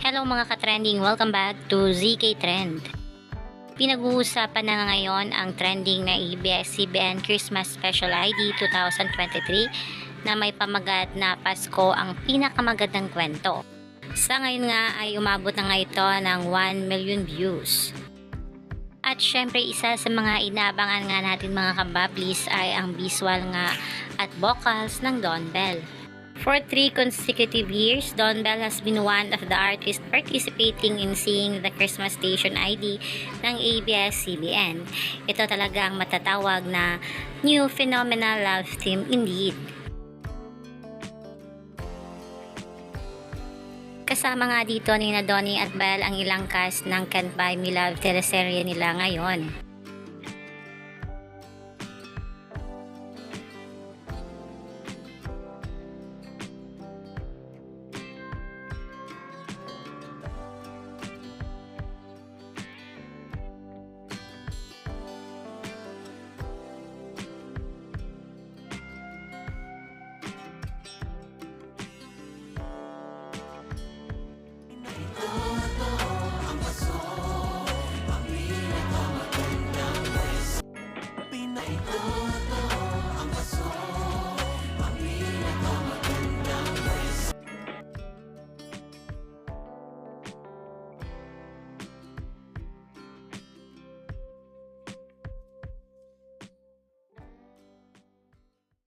Hello mga ka-trending, welcome back to ZK Trend. Pinag-uusapan na nga ngayon ang trending na ABS-CBN Christmas Special ID 2023 na may pamagat na Pasko ang pinakamagandang kwento. Sa ngayon nga ay umabot na nga ito ng 1 million views. At syempre isa sa mga inabangan nga natin mga kabablis ay ang visual nga at vocals ng Don Bell. For three consecutive years, Don Bell has been one of the artists participating in singing the Christmas Station ID ng ABS-CBN. Ito talaga ang matatawag na new phenomenal love theme indeed. Kasama nga dito ni na Donnie at Belle ang ilang cast ng Can't Buy Me Love teleserye nila ngayon.